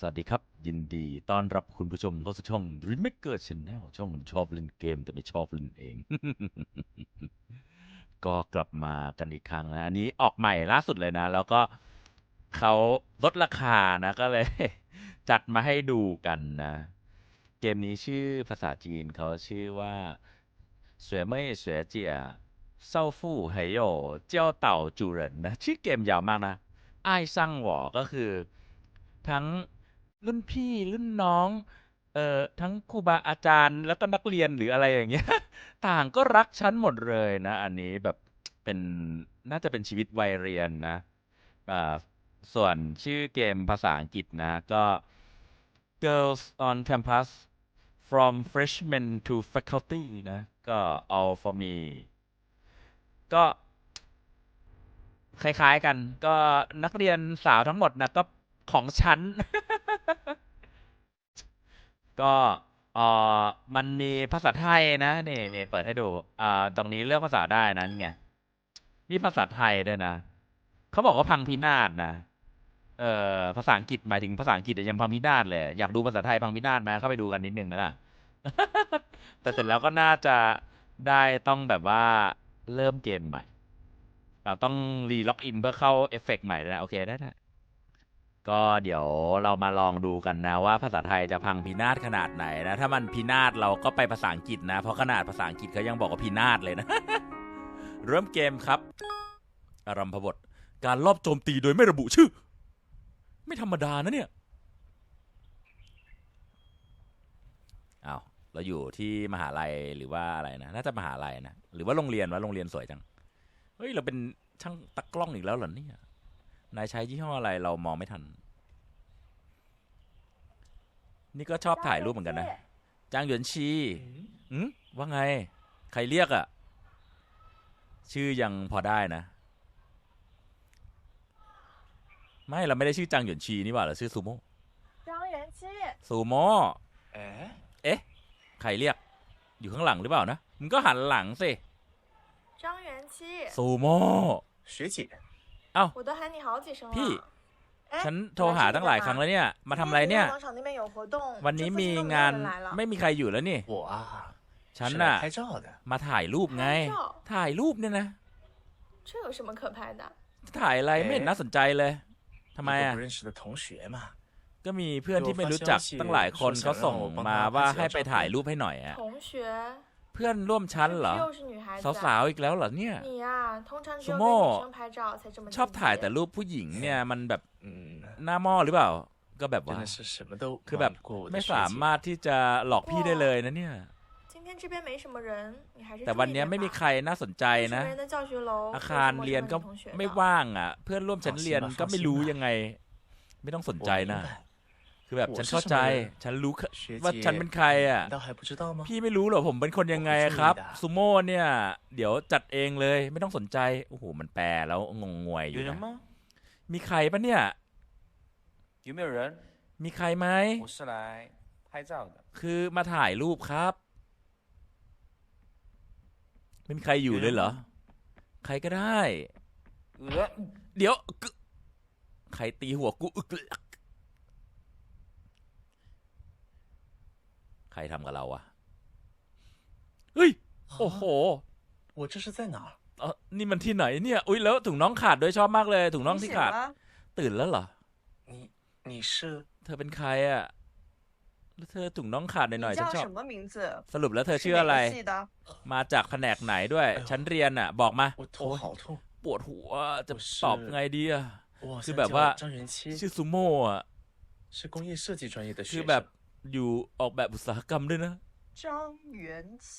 สวัสดีครับ ยินดีต้อนรับคุณผู้ชมเข้าสู่ช่อง Dreammaker Channel ช่องชอบเล่นเกมแต่ไม่ชอบเล่นเอง ก็กลับมากันอีกครั้งนะอันนี้ออกใหม่ล่าสุดเลยนะ แล้วก็เขาลดราคานะก็เลย จัดมาให้ดูกันนะ เกมนี้ชื่อภาษาจีนเขาชื่อว่าเสวยเม่เสวยเจียเศร้าฟู่เหโยเจ้าเต่าจูเหรินนะชื่อเกมยาวมากนะอ้ายซังหวอก็คือทั้ง รุ่นพี่รุ่นน้อง เอ่อ ทั้งครูบาอาจารย์ แล้วก็นักเรียน หรืออะไรอย่างเงี้ย ต่างก็รักฉันหมดเลยนะ อันนี้แบบ เป็น น่าจะเป็นชีวิตวัยเรียนนะ อ่า ส่วนชื่อเกมภาษาอังกฤษนะก็ Girls on Campus from freshman to faculty นะ ก็ all for me ก็ คล้าย ๆ กัน ก็นักเรียนสาวทั้งหมดนะก็ของฉัน ก็เออมันมีภาษาไทยนะนี่นี่เปิดให้ดูอ่าตรงนี้เลือกภาษาได้นะนี่ไงนี่ภาษาไทยด้วยนะเขาบอกว่าพังพินาศนะเอ่อภาษาอังกฤษหมายถึงภาษาอังกฤษยังพังพินาศเลยอยากดูภาษาไทยพังพินาศไหมเข้าไปดูกันนิดนึงนะล่ะแต่เสร็จแล้วก็น่าจะได้ต้องแบบว่าเริ่มเกมใหม่เราต้องรีล็อกอินเพื่อเข้าเอฟเฟกต์ใหม่นะโอเคได้ได้ ก็เดี๋ยวเรามาลองดูกันนะว่าภาษาไทยจะพังพินาศขนาดไหนนะ ถ้ามันพินาศเราก็ไปภาษาอังกฤษนะ เพราะขนาดภาษาอังกฤษเขายังบอกว่าพินาศเลยนะ เริ่มเกมครับอารัมพบท การลอบโจมตีโดยไม่ระบุชื่อ ไม่ธรรมดานะเนี่ยเอาวเราอยู่ที่มหาลัยหรือว่าอะไรนะน่าจะมหาลัยนะหรือว่าโรงเรียนวะโรงเรียนสวยจังเฮ้ยเราเป็นช่างตากล้องอีกแล้วเหรอเนี่ย นายใช้ยี่ห้ออะไรเรามองไม่ทัน นี่ก็ชอบถ่ายรูปเหมือนกันนะ จางหยวนชีอืมว่าไง ใครเรียกอะ่ะ ชื่อยังพอได้นะ ไม่เราไม่ได้ชื่อจางหยวนชีนี่หว่าเราชื่อซูโม่จางหยวนชีซูโม่เอ๊ะเอ๊ะใครเรียก อยู่ข้างหลังหรือเปล่านะ มึงก็หันหลังสิจางหยวนชีซูโม่学姐 เอ้า 我都喊你好几声了。พี่ 哎 ฉันโทรหาตั้งหลายครั้งแล้วเนี่ย มาทำอะไรเนี่ย 今天广场那边有活动， วันนี้มีงานไม่มีใครอยู่แล้วนี่ 我啊， ฉัน 是 น่ะ 来拍照的。 มาถ่ายรูปไง 拍照 ถ่ายรูปเนี่ยนะ 这有什么可拍的？ ถ่ายอะไรไม่เห็นน่าสนใจเลยทำไม 一个 อ่ะ 不认识的同学嘛， ก็มีเพื่อนที่ไม่รู้จักตั้งหลายคนเขาส่งมาว่าให้ไปถ่ายรูปให้หน่อยอ่ะ 同学， เ พื่อนร่วมชั้นเหรอ สาวๆอีกแล้วเหรอเนี่ยซูโม่ชอบถ่ายแต่รูปผู้หญิงเนี่ยมันแบบหน้าม้อหรือเปล่า ก็แบบว่า คือแบบไม่สามารถที่จะหลอกพี่ได้เลยนะเนี่ยแต่วันนี้ไม่มีใครน่าสนใจนะ อาคารเรียนก็ไม่ว่างอะ เพื่อนร่วมชั้นเรียนก็ไม่รู้ยังไง ไม่ต้องสนใจนะ คือแบบฉันเข้าใจ ฉันรู้ว่าฉันเป็นใครอะ พี่ไม่รู้หรอผมเป็นคนยังไงครับซูโม่เนี่ย เดี๋ยวจัดเองเลยไม่ต้องสนใจ โอ้โห มันแปลแล้วงงงวยอยู่นะ มีใครปะเนี่ย มีใครไหม คือมาถ่ายรูปครับ ไม่มีใครอยู่เลยเหรอ ใครก็ได้ เดี๋ยว ใครตีหัวกูอึก รทำกับเราอะเฮ้ย โอ้โห 我这是在哪儿？ เออนี่มันที่ไหนเนี่ย อุ้ยแล้วถุงน้องขาดด้วยชอบมากเลย ถุงน้อง 你 ที่ 醒 ขาด 了？ ตื่นแล้วเหรอ 你你是 เธอเป็นใครอะแล้วเธอถุงน้องขาดหน่อย 你 ๆฉัน 叫 ชอบ 什么名字？ สรุปแล้วเธอ 是 ชื่อ 哪 อะไร 个系的？ มาจากแผนกไหนด้วย ฉันเรียนอะบอกมา 我头好痛， ปวดหัว จะ 我是 ตอบไงดีอะ 我好 คือ 像 แบบ 叫 ว่า 张元七， ชื่อซูโม่อะ 是工业设计专业的 คือ 学 แบบ 生。 อยู่ออกแบบอุตสาหกรรมด้วยนะ 张元七，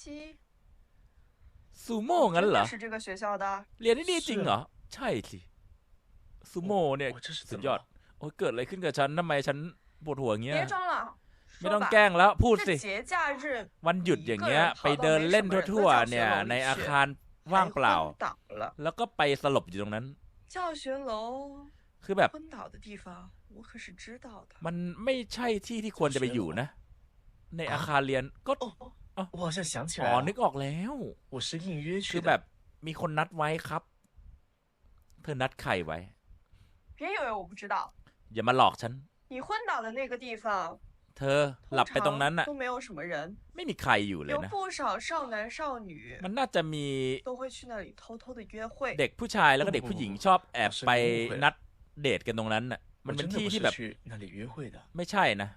ซูโม่งั้น 真 เหรอ 的是这个学校的？ เรียนที่นี่จริงเหรอ ใช่สิซูโม่เนี่ย 我这是 สุ 怎 ด 么 ยอด 了？ โอ้ยเกิดอะไรขึ้นกับฉันทำไมฉันปวดหัวอย่างเงี้ย 别装了， ไม่ 说 ต้อง 吧 แกล้งแล้วพูดสิ 这节假日 วันหยุดอย่างเงี้ย ไปเดินเล่นทั่วๆเนี่ย ในอาคารว่างเปล่า 还昏倒了。 แล้วก็ไปสลบอยู่ตรงนั้น 教学楼 คือแบบมันไม่ใช่ที่ที่ควรจะไปอยู่นะ ในอาคารเรียนก็อ๋อนึกออกแล้วคือแบบมีคนนัดไว้ครับ เธอนัดใครไว้อย่ามาหลอกฉันเธอหลับไปตรงนั้นน่ะไม่มีใครอยู่เลยนะมันน่าจะมีเด็กผู้ชายแล้วก็เด็กผู้หญิงชอบแอบไปนัด เดทกันตรงนั้นน่ะ มัน 我 เป็น 真的 ที่ 不 ที่ 是 แบบ 去那里约会的。 ไม่ใช่นะ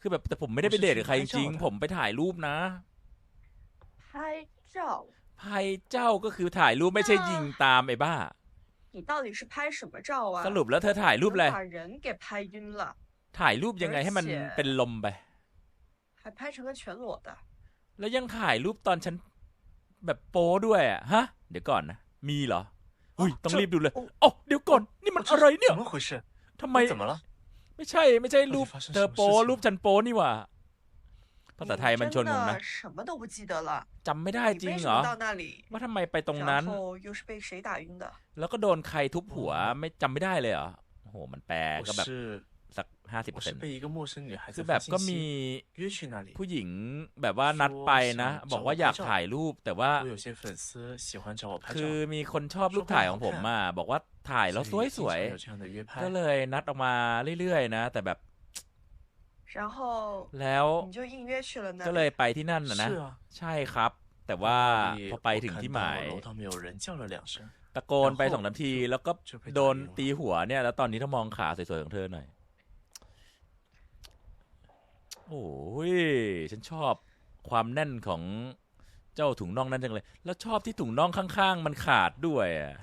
คือแบบแต่ผมไม่ได้ไปเดทกับใครจริงๆ ผมไปถ่ายรูปนะ 拍照， ภัยเจ้าก็คือถ่ายรูปไม่ใช่ยิงตามไอ้บ้า 你到底是拍什么照啊？ สรุปแล้วเธอถ่ายรูปอะไร 能把人给拍晕了， ถ่ายรูปยังไงให้มัน 而且 เป็นลมไป 还拍成个全裸的。 แล้วยังถ่ายรูปตอนฉันแบบโป้ด้วยอ่ะ ฮะ เดี๋ยวก่อนนะ มีเหรอ ฮ้ยต้องรีบดูเลยโอ๋อเดี๋ยวก่อน นี่มันอะไรเนี่ยทำไมไม่ใช่ไม่ใช่รูปเธอโป้รูปจันโป้นี่ว่าภาษาไทยมันชนกันนะจำไม่ได้จริงเหรอ ว่าทำไมไปตรงนั้น แล้วก็โดนใครทุบหัวไม่จำไม่ได้เลยเหรอโหมันแปลก็แบบ สักห้าสิบเปอร์เซ็นต์คือแบบก็มีผู้หญิงแบบว่านัดไปนะ บอกว่าอยากถ่ายรูปแต่ว่า คือมีคนชอบรูปถ่ายของผมมาบอกว่าถ่ายแล้วสวยๆก็เลยนัดออกมาเรื่อยๆนะ แต่แบบแล้วก็เลยไปที่นั่นนะ ใช่ครับ แต่ว่าพอไปถึงที่หมายตะโกนไปสองนาที แล้วก็โดนตีหัวเนี่ย แล้วตอนนี้ถ้ามองขาสวยๆของเธอหน่อย โอ้ยฉันชอบความแน่นของเจ้าถุงน่องนั่นจังเลย แล้วชอบที่ถุงน่องข้างๆ มันขาดด้วยอะ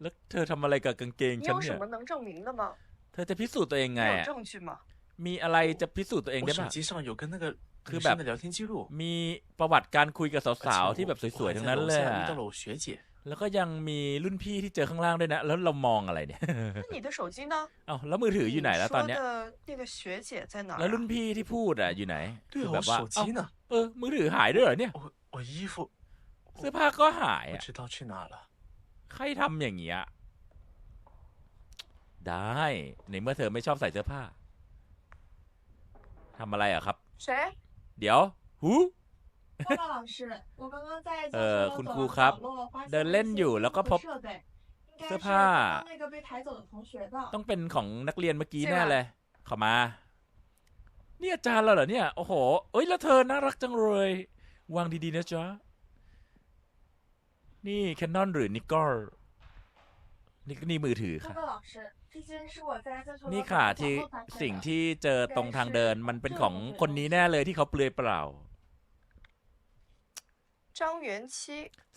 แล้วเธอทำอะไรกับกางเกงฉันเนี่ยเธอจะพิสูจน์ตัวเองไงมีอะไรจะพิสูจน์ตัวเองได้บ้างคือแบบมีประวัติการคุยกับสาวๆที่แบบสวยๆทั้งนั้นเลย 下 อะ 遇到了我学姐， แล้วก็ยังมีรุ่นพี่ที่เจอข้างล่างด้วยนะ แล้วเรามองอะไรเนี่ย 那你的手机呢？ เอ้าแล้วมือถืออยู่ไหน 你 แล้วตอน 说 เนี้ย 的那个学姐在哪儿 แล้ว 啊？ รุ่นพี่ที่พูดอ่ะอยู่ไหน 对 คือ 啊， แบ 我 บว่า 手 เอ้า 机呢？ เออ มือถือหายด้วยเหรอเนี่ย 我我衣服 เสื้อผ้าก็หาย 不 อ่ะ 知道去哪了。 ใครทำอย่างเงี้ยได้ ในเมื่อเธอไม่ชอบใส่เสื้อผ้าทำอะไรอ่ะครับ 谁？ เดี๋ยวหู 报告老师，我刚刚在教呃室คุณ 的 ครู 走 ครับ 廊角落发现 เดิน 了 เล่น 一些 อยู่แล้วก็พบ 设备，应该 เสื้อ 是 ผ้า 刚刚那个被抬走的同学的。 ต้องเป็นของนักเรียนเมื่อกี้ ใช่ แน่ ปะ เลย เข้ามา นี่อาจารย์เราเหรอเนี่ย โอ้โห เอ้ย แล้วเธอน่ารักจังเลย วางดีๆนะจ๊ะ นี่แคนนอนหรือนิกอลนี่นี่มือถือ 报 ค่ะ 告老师，这些是我在教学楼 นี่ 走 ค่ะ 廊角 ที่ 落发现 สิ่ง 的。 ที่เจอตรงทางเดิน มันเป็นของคนนี้แน่เลยที่เขาเปลือยเปล่า 张元七，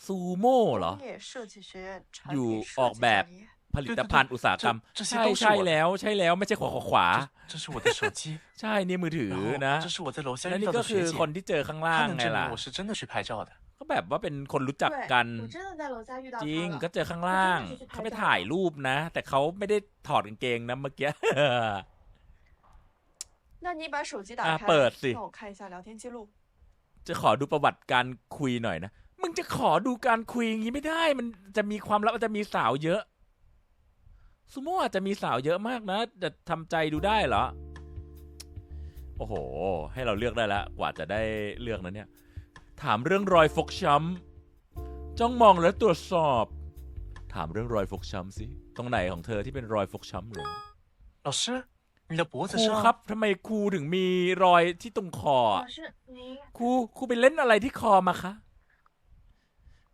ซูโม่เหรอ 工业设计学院产 อยู่ 品 ออก 设计 แบบ 专业。 ผลิตภัณฑ์อุตสาหกรรม 这这些 ใช่ 都是 ใช่ 我的 แล้วใช่แล้วไม่ใช่ขวาขวาขวา 这这是我的手机， ใช่นี่มือถือ 然后 นะ 这是我在楼下 และ 遇 นี่ 到 ก็ 的 คือ 学姐 คน，ที่เจอข้างล่าง 她能 ไง 证 ล่ะ 明我是真的去拍照的。 ก็แบบว่าเป็นคนรู้จัก 对 กัน 我真的在楼下遇到 จริง 他了 ก็เจอข้างล่าง 我真的是去拍 เขาไป 照 ถ่ายรูปนะ แต่เขาไม่ได้ถอดกางเกงนะเมื่อกี้ 那你把手机打啊开，เปิดสิ จะขอดูประวัติการคุยหน่อยนะมึงจะขอดูการคุยอย่างนี้ไม่ได้ มันจะมีความลับจะมีสาวเยอะซูโม่อาจจะมีสาวเยอะมากนะแต่ทำใจดูได้เหรอ โอ้โห ให้เราเลือกได้แล้วกว่าจะได้เลือกนะเนี่ย ถามเรื่องรอยฟกช้ำจ้องมองและตรวจสอบ ถามเรื่องรอยฟกช้ำสิ ตรงไหนของเธอที่เป็นรอยฟกช้ำเหรอ老师， 你的脖 ค 子 รู 上 ครับทำไมครูถึงมีรอยที่ตรงคออะ 老师，您 ครูครูไปเล่นอะไรที่คอมาคะ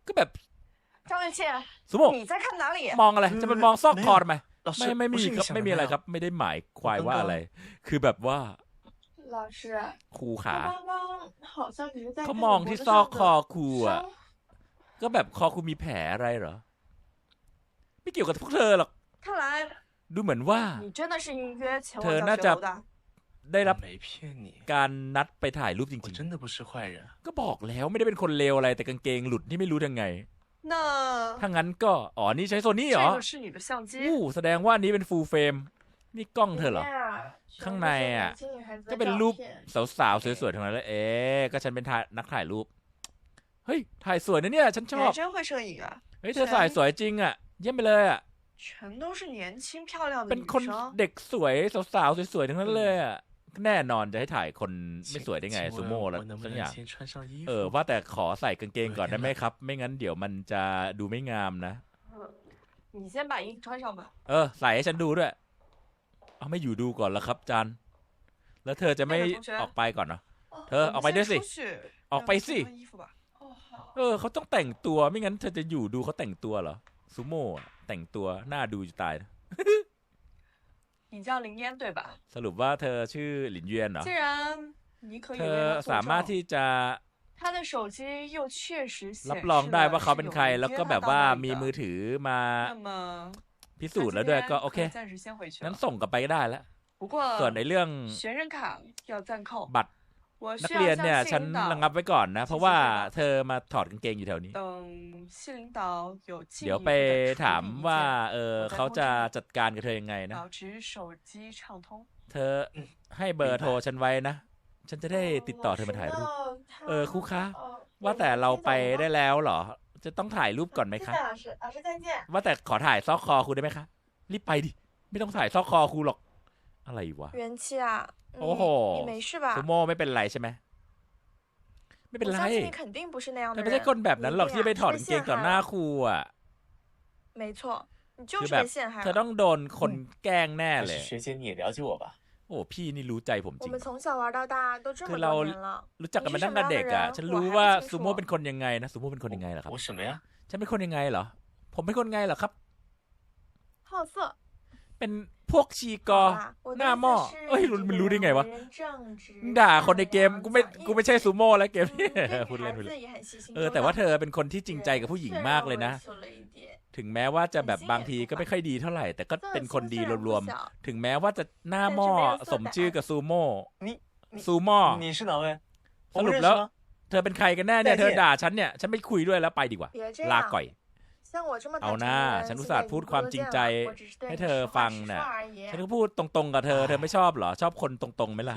ก็แบบ 张元气， สมมติ 你在看哪里？ มองอะไร จะมันมองซอกคอทำไม 老 ไม่ 师 ไม่ 不 มี 是 ค 你 รับ 想 ไม่ 的 มีอะไร 那样 ครับ ไม่ได้หมายควาย 我刚 ว่า 刚 อะไร คือแบบว่า 老师， ครูขา 他刚刚好像只是在 เขา 看 ม 我 อง 脖 ที่ 子 ซอก 上 คอ 的 ครูอ่ะ 伤。 ก็แบบคอครูมีแผลอะไรเหรอ ไม่เกี่ยวกับพวกเธอหรอก 看来 ดูเหมือนว่า เธอน่าจะได้รับการนัดไปถ่ายรูปจริงๆก็บอกแล้วไม่ได้เป็นคนเลวอะไร แต่กางเกงหลุดที่ไม่รู้ยังไงถ้างั้นก็ อ๋อ นี่ใช้โซนี่เหรออ้แสดงว่านี้เป็นฟูลเฟรม นี่กล้องเธอเหรอ ข้างในอะ ก็เป็นรูปสาวๆ สวยๆทั้งนั้นเลยเอ๊ก็ฉันเป็นนักถ่ายรูป เฮ้ย ถ่ายสวยนะเนี่ย ฉันชอบ เฮ้ย เธอถ่ายสวยจริงอะ เยี่ยมไปเลยอะ 全都是年轻漂亮的 เป็น 女 คน 生。 เด็กสวยสาวๆ สวยๆ ทั้งนั้นเลยอ่ะ แน่นอนจะให้ถ่ายคนไม่ 请 สวยได้ไง 请 ซู 问 โม่แล้ว 我能不 สัก 能 อย่าง 先穿上衣 เออ 服？ ว่าแต่ขอใส่กางเกงก่อนได้ไหมครับ ไม่งั้นเดี๋ยวมันจะดูไม่งามนะ 你 你先把衣服穿上吧。 เออ ใส่ให้ฉันดูด้วย เอาไม่อยู่ดูก่อนแล้วครับจันแล้วเธอจะไม่ 那个同学 ออกไปก่อนเหรอ 哦 เธอออกไปด้วยสิ 先出去 ออกไปสิ 让他穿衣服吧。哦好， เออเขาต้องแต่งตัวไม่งั้นเธอจะอยู่ดูเขาแต่งตัวเหรอซูโม่อะ แต่งตัวหน้าดูจะตายนะ 你叫林烟对吧？ สรุปว่าเธอชื่อหลินเยียนเหรอ 既然你可以 เธ 为 อ 他 สา 作 มารถ 证， ที่จะ 他的手机又确实显 รับ 示 รองได้ว่า 了 เขา 是 เป็น 有 ใคร 人 แล้ว 约 ก็ 他 แบบ 到 ว่า 那里 มี 的 มือถือมา 那么 พิ 他 สูจน์ 今 แล้วด้วย 天 ก็โอ 可 เค 以暂时先回去 งั้น 了。 ส่งกลับไปก็ได้แล้ว 不过 ส่วนในเรื่อง 学生卡要暂扣， บัตร 我 นักเรียนเนี่ยฉันระงับไว้ก่อนนะ เพราะว่าเธอมาถอดกางเกงอยู่แถวนี้ เดี๋ยวไปถามว่าเออเขาจะจัดการกับเธอยังไงนะ เธอให้เบอร์โทรฉันไว้นะ ฉันจะได้ติดต่อเธอมาถ่ายรูป เออครูคะ ว่าแต่เราไปได้แล้วเหรอ จะต้องถ่ายรูปก่อนไหมคะ ว่าแต่ขอถ่ายซอกคอครูได้ไหมคะ รีบไปดิ ไม่ต้องถ่ายซอกคอครูหรอก อะไรวะ 元气啊，哦吼你没事吧 ซูโม่ไม่เป็นไรใช่ไหม ไม่เป็น 我 ไร 相信你肯定不是那样 เธ 的 อไม่ใช่ 人， คนแบบนั้นหรอก 你一定 ที่ไป 啊 ถอด 是 กาง 被 เกง 陷 ต่อ 害 หน้า 了 ครูอ่ะ 没错，你就 คื 是 อแบบ 被陷害 เธอ 了 ต้องโดนคนแกล้งแน่ 但 เล 是 ย 学姐你也了解我吧？ โอ้พี่นี่รู้ใจผมจ 我 ริง 们从小玩到大，都这 คื 么 อเรา 多年了。 รู้จักกันมาตั้งแต่เด็กอ่ะ ฉันรู้ว่าซูโม่เป็นคนยังไงนะซูโม่เป็นคนยังไงเหรอครับ 我什么呀？ ฉันเป็นคนยังไงเหรอ ผมเป็นคนไงเหรอครับ 好色， เป็น พวกชีกอ หน้าหม้อเอ้ยมันรู้ได้ไงวะ ด่าคนในเกมกูไม่กูไม่ใช่ซูโม่แล้วเกมนี้พูดเล่นพูดเล่นเออแต่ว่าเธอเป็นคนที่จริงใจกับผู้หญิงมากเลยนะ ถึงแม้ว่าจะแบบบางทีก็ไม่ค่อยดีเท่าไหร่ แต่ก็เป็นคนดีรวมๆ ถึงแม้ว่าจะหน้าหม้อสมชื่อกับซูโม่ซูโม่สรุปแล้ว เธอเป็นใครกันแน่เนี่ยเธอด่าฉันเนี่ยฉันไม่คุยด้วยแล้วไปดีกว่า ลาก่อย เอาหน้า ฉันอุตส่าห์พูดความจริงใจให้เธอฟังเนี่ยฉันก็พูดตรงๆกับเธอ เธอไม่ชอบเหรอ ชอบคนตรงๆไหมล่ะ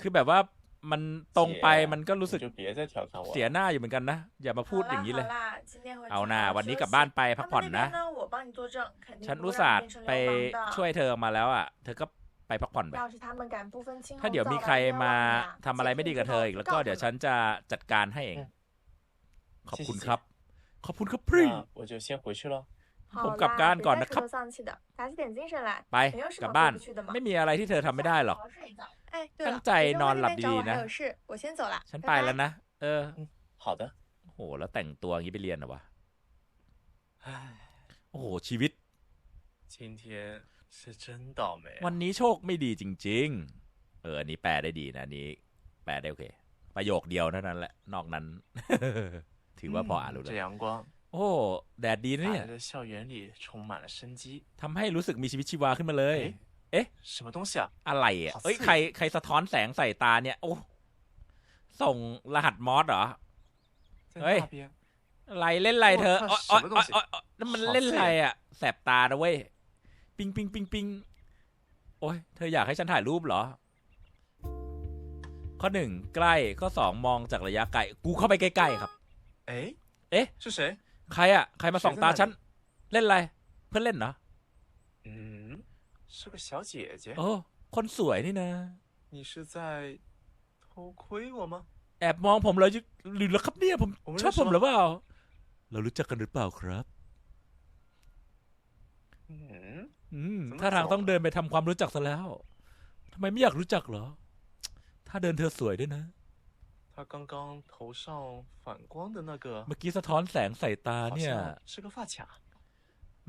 คือแบบว่ามันตรงไปมันก็รู้สึกเสียหน้าอยู่เหมือนกันนะ อย่ามาพูดอย่างนี้เลย เอาหน้าวันนี้กลับบ้านไปพักผ่อนนะ ฉันอุตส่าห์ไปช่วยเธอมาแล้วอะ เธอก็ไปพักผ่อนไป ถ้าเดี๋ยวมีใครมาทำอะไรไม่ดีกับเธออีกแล้วก็เดี๋ยวฉันจะจัดการให้เอง ขอบคุณครับ ขอบคุณครับพี่ 那我就先回去了。好 ผมกลับบ้าน 啦 ก่อน 别 นะ 再 ครับ 垂头丧气的打起点精神来 ไป 没有什 กลับ 么 บ้าน 过不去的嘛 ไม่มีอะไรที่เธอทำไม่ได้หรอก 好好睡一觉。哎对ตั้ 了 งใจ 别 นอนหลับ 在外面找 ดี 我 ๆนะ 还有事我先走了 ฉัน 拜 ไป 拜 แล้วนะ เออ 好的。 โอ้โห แล้วแต่งตัวอย่างนี้ไปเรียนเหรอวะ 唉， โอ้โห ชีวิต 今天是真倒霉啊、 วันนี้โชคไม่ดีจริง ๆ เออ อันนี้แปลได้ดีนะอันนี้ แปลได้โอเค ประโยคเดียวเท่านั้นแหละ นอกนั้น ถือว่าพออ่านรู้เลยโอ้แดดดีนะเนี่ยทำให้รู้สึกมีชีวิตชีวาขึ้นมาเลย เอ๊ะอะไรอะเอ้ยใครใครสะท้อนแสงใส่ตาเนี่ย โอ้ส่งรหัสมอสเหรอเฮ้ยไรเล่นไรเธออ๋ออ๋ออ๋อนั่นมันเล่นไรอะ แสบตานะเว้ย ปิงปิงปิงปิงโอ้ยเธออยากให้ฉันถ่ายรูปเหรอ ข้อหนึ่งใกล้ ข้อสองมองจากระยะไกล กูเข้าไปใกล้ๆครับ 哎，哎是谁？ ใครอ่ะ ใครมาส่องตาฉัน เล่นอะไร เพื่อนเล่นเหรอ 嗯，是个小姐姐。 โอ้ คนสวยนี่นะ 你是在偷窥我吗？ แอบมองผมเลยหรือแล้วครับเนี่ยผม ผมไม่ ชอบ ได้ ผม ชอบ หรือเปล่า เรารู้จักกันหรือเปล่าครับ 嗯， อืม 怎么 ถ้าทาง 走 ต้องเดินไปทำความรู้จักซะแล้วทำไมไม่อยากรู้จักเหรอ ถ้าเดินเธอสวยด้วยนะ 他刚刚头上反光的那个， เมื่อกี้สะท้อนแสงใส่ตา 好 เนี่ย 像是个发卡。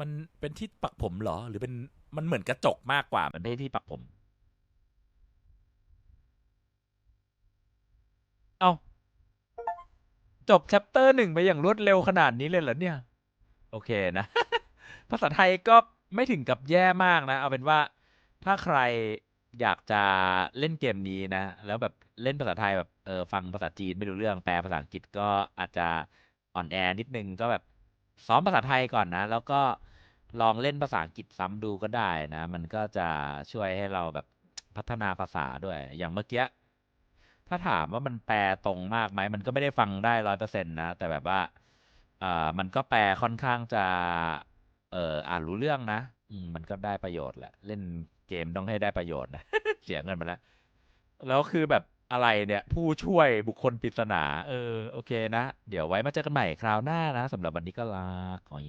มันเป็นที่ปักผมเหรอ หรือเป็นมันเหมือนกระจกมากกว่า มันไม่ใช่ที่ปักผม เอาจบแชปเตอร์หนึ่งไปอย่างรวดเร็วขนาดนี้เลยเหรอเนี่ย โอเคนะ ภาษาไทยก็ไม่ถึงกับแย่มากนะ เอาเป็นว่าถ้าใคร อยากจะเล่นเกมนี้นะ แล้วแบบเล่นภาษาไทยแบบเออฟังภาษาจีนไม่รู้เรื่องแปลภาษาอังกฤษก็อาจจะอ่อนแอนิดนึงก็แบบซ้อมภาษาไทยก่อนนะ แล้วก็ลองเล่นภาษาอังกฤษซ้ำดูก็ได้นะ มันก็จะช่วยให้เราแบบพัฒนาภาษาด้วย อย่างเมื่อกี้ถ้าถามว่ามันแปลตรงมากไหมมันก็ไม่ได้ฟังได้ร้อยเปอร์เซ็นต์นะ แต่แบบว่าเอ่อมันก็แปลค่อนข้างจะ เอ่ออ่านรู้เรื่องนะ อืมมันก็ได้ประโยชน์แหละ เล่น เกมต้องให้ได้ประโยชน์นะเสียเงินไปแล้ว แล้วคือแบบอะไรเนี่ย ผู้ช่วยบุคคลปริศนา เออ โอเคนะ เดี๋ยวไว้มาเจอกันใหม่คราวหน้านะสำหรับวันนี้ก็ลาก่อน